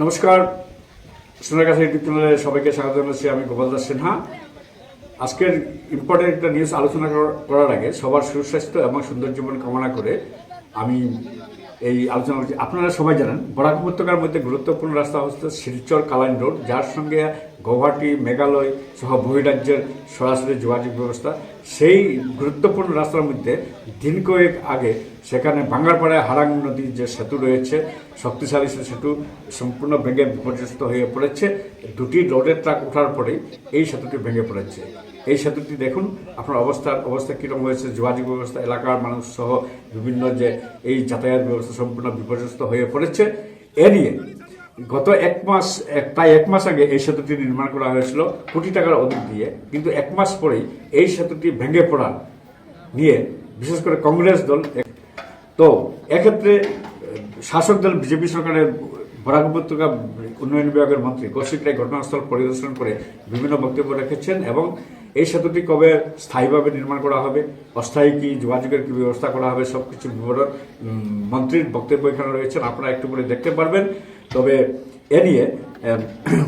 নমস্কার। সোনারগাছা ইউটিউব চ্যানেলে সবাইকে স্বাগত জানাচ্ছি আমি গোপাল দাস সিনহা। আজকের ইম্পর্টেন্ট একটা নিউজ আলোচনা করার আগে সবার সুস্বাস্থ্য এবং সুন্দর জীবন কামনা করে আমি এই আলোচনা করছি। আপনারা সবাই জানেন, বরাক উপত্যকার মধ্যে গুরুত্বপূর্ণ রাস্তা হচ্ছে শিলচর কালাইন রোড, যার সঙ্গে গৌহাটি, মেঘালয় সহ বহিরাজ্যের সরাসরি যোগাযোগ ব্যবস্থা। সেই গুরুত্বপূর্ণ রাস্তার মধ্যে দিন কয়েক আগে সেখানে বাঙ্গারপাড়ায় হারাং নদীর যে সেতু রয়েছে, শক্তিশালী সেতু সম্পূর্ণ ভেঙে বিপর্যস্ত হয়ে পড়েছে। দুটি লোডের ট্রাক ওঠার পরেই এই সেতুটি ভেঙে পড়েছে। এই সেতুটি দেখুন, আপনার অবস্থার অবস্থা কীরকম হয়েছে, যোগাযোগ ব্যবস্থা, এলাকার মানুষ সহ বিভিন্ন যে এই যাতায়াত ব্যবস্থা সম্পূর্ণ বিপর্যস্ত হয়ে পড়েছে। এ নিয়ে গত এক মাস প্রায় এক মাস আগে এই সেতুটি নির্মাণ করা হয়েছিল কোটি টাকার অধিক দিয়ে। কিন্তু এক মাস পরেই এই সেতুটি ভেঙে পড়া নিয়ে বিশেষ করে কংগ্রেস দল তো এক্ষেত্রে শাসক দল বিজেপি সরকারের বরাক উপত্যকা উন্নয়ন বিভাগের মন্ত্রী কৌশিক রায় ঘটনাস্থল পরিদর্শন করে বিভিন্ন বক্তব্য রেখেছেন এবং এই সেতুটি কবে স্থায়ীভাবে নির্মাণ করা হবে, অস্থায়ী কি যোগাযোগের কি ব্যবস্থা করা হবে সব কিছু বিবরণ মন্ত্রীর বক্তব্য এখানে রয়েছেন আপনারা একটু করে দেখতে পারবেন। তবে এ নিয়ে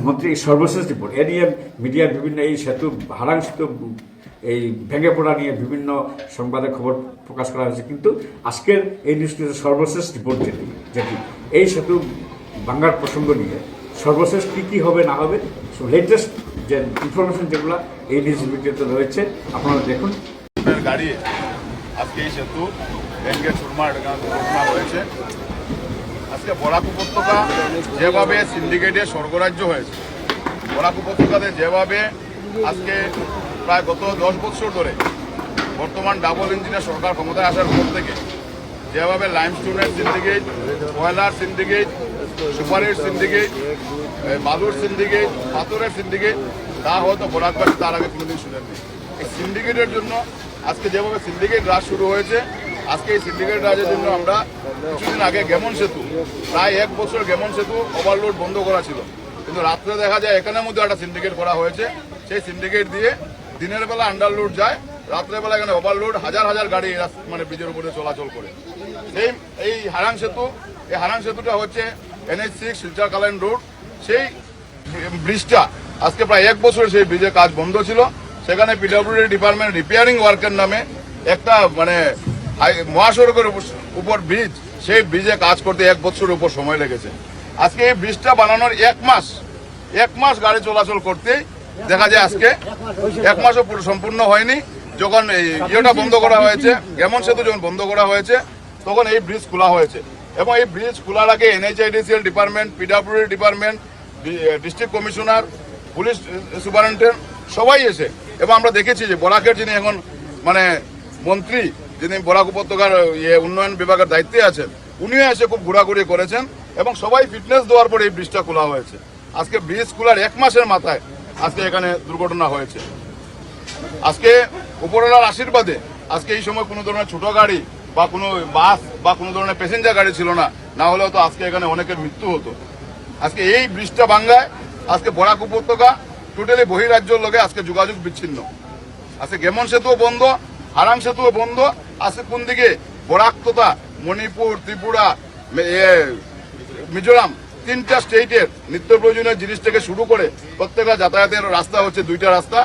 মন্ত্রী সর্বশেষ রিপোর্ট, এ নিয়ে মিডিয়ার বিভিন্ন এই সেতু হারাং সেতু এই ভেঙে পড়া নিয়ে বিভিন্ন সংবাদে খবর প্রকাশ করা হয়েছে। কিন্তু আজকের এই নিউজটিতে সর্বশেষ রিপোর্ট যেটি যেটি, এই সেতু বাংলার প্রসঙ্গ নিয়ে সর্বশেষ কী কী হবে না হবে লেটেস্ট যে ইনফরমেশন যেগুলো এই নিউজ ভিডিওতে রয়েছে, আপনারা দেখুন। গাড়ি, আজকে এই সেতু ব্যাংকের সুরমার হয়েছে। আজকে বরাক উপত্যকা যেভাবে সিন্ডিকেটে স্বর্গরাজ্য হয়েছে, বরাক উপত্যকাতে যেভাবে আজকে প্রায় গত দশ বছর ধরে বর্তমান ডাবল ইঞ্জিনের সরকার ক্ষমতায় আসার পর থেকে যেভাবে লাইম লাইমস্টোনের সিন্ডিকেট, কয়লার সিন্ডিকেট, সুপারের সিন্ডিকেট বালুর সিন্ডিকেট, পাথরের সিন্ডিকেট, তা হয়তো বরাকবাসী তার আগে কোনোদিন শুনেননি। এই সিন্ডিকেটের জন্য আজকে যেভাবে সিন্ডিকেট রাজ শুরু হয়েছে, আজকে এই সিন্ডিকেট রাজের জন্য আমরা কিছুদিন আগে গেমন সেতু, প্রায় এক বছর গেমন সেতু ওভারলোড বন্ধ করা ছিল। কিন্তু রাত্রে দেখা যায় এখানের মধ্যে একটা সিন্ডিকেট করা হয়েছে। সেই সিন্ডিকেট দিয়ে দিনের বেলা আন্ডারলোড যায় রাত্রেবেলা এখানে ওভারলোড হাজার হাজার গাড়ি মানে ব্রিজের উপরে চলাচল করে। সেই, এই হারাং সেতু, এই হারাং সেতুটা হচ্ছে NH six Silchar Kalain road সেই ব্রিজটা, আজকে প্রায় এক বছর সেই ব্রিজের কাজ বন্ধ ছিল। সেখানে পিডব্লিউডি ডিপার্টমেন্ট রিপেয়ারিং ওয়ার্কের নামে একটা মানে মহাসড়কের উপর ব্রিজ সেই ব্রিজে কাজ করতে এক বছরের উপর সময় লেগেছে। আজকে এই ব্রিজটা বানানোর এক মাস এক মাস গাড়ি চলাচল করতেই দেখা যায় আজকে। এক মাসও পুরো সম্পূর্ণ হয়নি। যখন এই ইয়েটা বন্ধ করা হয়েছে, গেমন সেতু যখন বন্ধ করা হয়েছে, তখন এই ব্রিজ খোলা হয়েছে। এবং এই ব্রিজ খোলার আগে NHIDCL department, PWD department district commissioner, police superintendent, সবাই এসে, এবং আমরা দেখেছি যে বরাকের যিনি এখন মানে মন্ত্রী, যিনি বরাক উপত্যকার ইয়ে উন্নয়ন বিভাগের দায়িত্বে আছেন, উনিও এসে খুব ঘোরাঘুরি করেছেন, এবং সবাই ফিটনেস দেওয়ার পরে এই ব্রিজটা খোলা হয়েছে। আজকে ব্রিজ খোলার এক মাসের মাথায় আজকে এখানে দুর্ঘটনা হয়েছে। আজকে উপরওয়ালার আশীর্বাদে আজকে এই সময় কোনো ধরনের ছোট গাড়ি বা কোনো বাস বা কোনো ধরনের প্যাসেঞ্জার গাড়ি ছিল না। না হলেও তো আজকে এখানে অনেকের মৃত্যু হতো। আজকে এই ব্রিজটা ভাঙ্গায়, আজকে বরাক উপত্যকা টোটালি বহিরাজ্যর লোকে আজকে যোগাযোগ বিচ্ছিন্ন। আজকে গেমন সেতুও বন্ধ হারাং সেতুও বন্ধ। আজকে কোন দিকে বরাক মণিপুর, ত্রিপুরা মিজোরাম তিনটা স্টেটের নিত্য প্রয়োজনীয় জিনিস থেকে শুরু করে প্রত্যেকটা যাতায়াতের রাস্তা হচ্ছে দুইটা রাস্তা।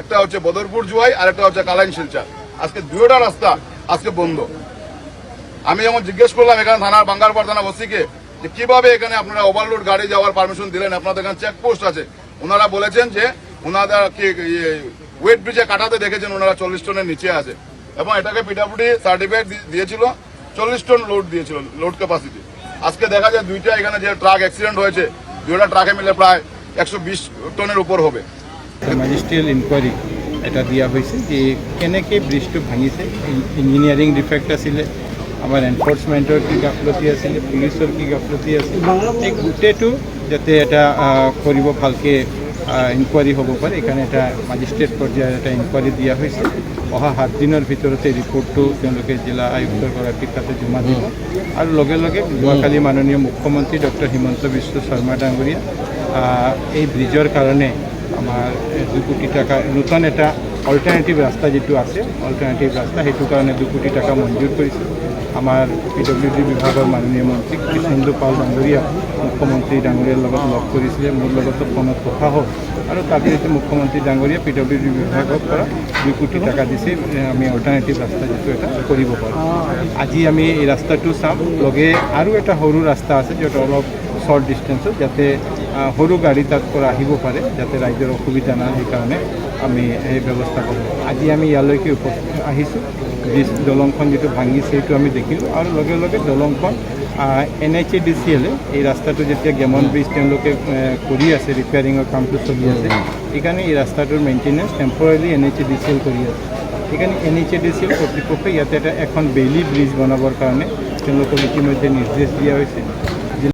একটা হচ্ছে বদরপুর জুয়াই আর একটা হচ্ছে কালাইন শিলচর। আজকে দুইটা রাস্তা আজকে বন্ধ। আমি যেমন জিজ্ঞেস করলাম এখানে থানার বাঙ্গারপাড় থানা ওসিকে যে কীভাবে এখানে আপনারা ওভারলোড গাড়ি যাওয়ার পারমিশন দিলেন, আপনাদের এখানে চেকপোস্ট আছে। ওনারা বলেছেন যে ওনারা কি ওয়েট ব্রিজে কাটাতে দেখেছেন, ওনারা চল্লিশ টনের নিচে আছে। এবং এটাকে পিডাব্লিউডি সার্টিফিকেট দিয়েছিল, চল্লিশ টন লোড দিয়েছিল লোড ক্যাপাসিটি আজকে দেখা যায় দুইটা, এখানে যে ট্রাক অ্যাক্সিডেন্ট হয়েছে, দুইটা ট্রাকে মিলে প্রায় একশো বিশ টনের উপর হবে। মেজিষ্ট্ৰিয়েল ইনকুৱাৰী এটা দিয়া হৈছে যে কেনেকে ব্ৰিজটো ভাঙিছে ইঞ্জিনিয়াৰিং ডিফেক্ট আছিলে, আমাৰ এনফৰ্চমেণ্টৰ কি গাফলতি আছিলে, পুলিচৰ কি গাফলতি আছিল, এই গোটেইটো যাতে এটা কৰিব ভালকৈ ইনকুৱাৰী হ'ব পাৰে সেইকাৰণে এটা মাজিষ্ট্ৰেট পৰ্যায়ৰ এটা ইনকুৱাৰী দিয়া হৈছে। অহা সাত দিনৰ ভিতৰতে ৰিপৰ্টটো তেওঁলোকে জিলা আয়ুক্তৰ গৰাকীৰ তাতে জমা দিব। আৰু লগে লগে যোৱাকালি মাননীয় মুখ্যমন্ত্ৰী ডক্টৰ হিমন্ত বিশ্ব শৰ্মা ডাঙৰীয়া এই ব্ৰিজৰ কাৰণে আমাৰ দুই কোটি টাকা, নতুন এটা অল্টাৰনেটিভ ৰাস্তা যিটো আছে অল্টাৰনেটিভ ৰাস্তা, সেইটো কাৰণে দুই কোটি টাকা মঞ্জুৰ কৰিছে। আমাৰ পি ডব্লিউ ডি বিভাগৰ মাননীয় মন্ত্ৰী কৃষ্ণেন্দু পাল ডাঙৰীয়া, মুখ্যমন্ত্ৰী ডাঙৰীয়াৰ লগত লগ কৰিছিলে। মোৰ লগতো ফোনত কথা হ'ল। আৰু তাৰ পিছতে মুখ্যমন্ত্ৰী ডাঙৰীয়া পি ডব্লিউ ডি বিভাগৰ পৰা দুই কোটি টকা দিছে আমি অল্টাৰনেটিভ ৰাস্তা যিটো এটা কৰিব পাৰোঁ। আজি আমি এই ৰাস্তাটো চাম, লগে আৰু এটা সৰু ৰাস্তা আছে যিটো অলপ শ্বৰ্ট ডিষ্টেঞ্চত যাতে সৰু গাড়ী তাত পৰা আহিব পাৰে, যাতে ৰাইজৰ অসুবিধা নাই সেইকাৰণে আমি সেই ব্যৱস্থা কৰোঁ। আজি আমি ইয়ালৈকে উপস্থিত আহিছোঁ। দলংখন যিটো ভাঙিছে, সেইটো আমি দেখিলোঁ। আৰু লগে লগে দলংখন N H A D C এলে এই ৰাস্তাটো যেতিয়া গেমন ব্ৰিজ তেওঁলোকে কৰি আছে ৰিপেয়াৰিঙৰ কামটো চলি আছে সেইকাৰণে এই ৰাস্তাটোৰ maintenance temporarily N H A D C L কৰি আছে। সেইকাৰণে N H A D C L কৰ্তৃপক্ষই ইয়াতে এটা এখন বেইলি ব্ৰিজ বনাবৰ কাৰণে তেওঁলোকক ইতিমধ্যে নিৰ্দেশ দিয়া হৈছে।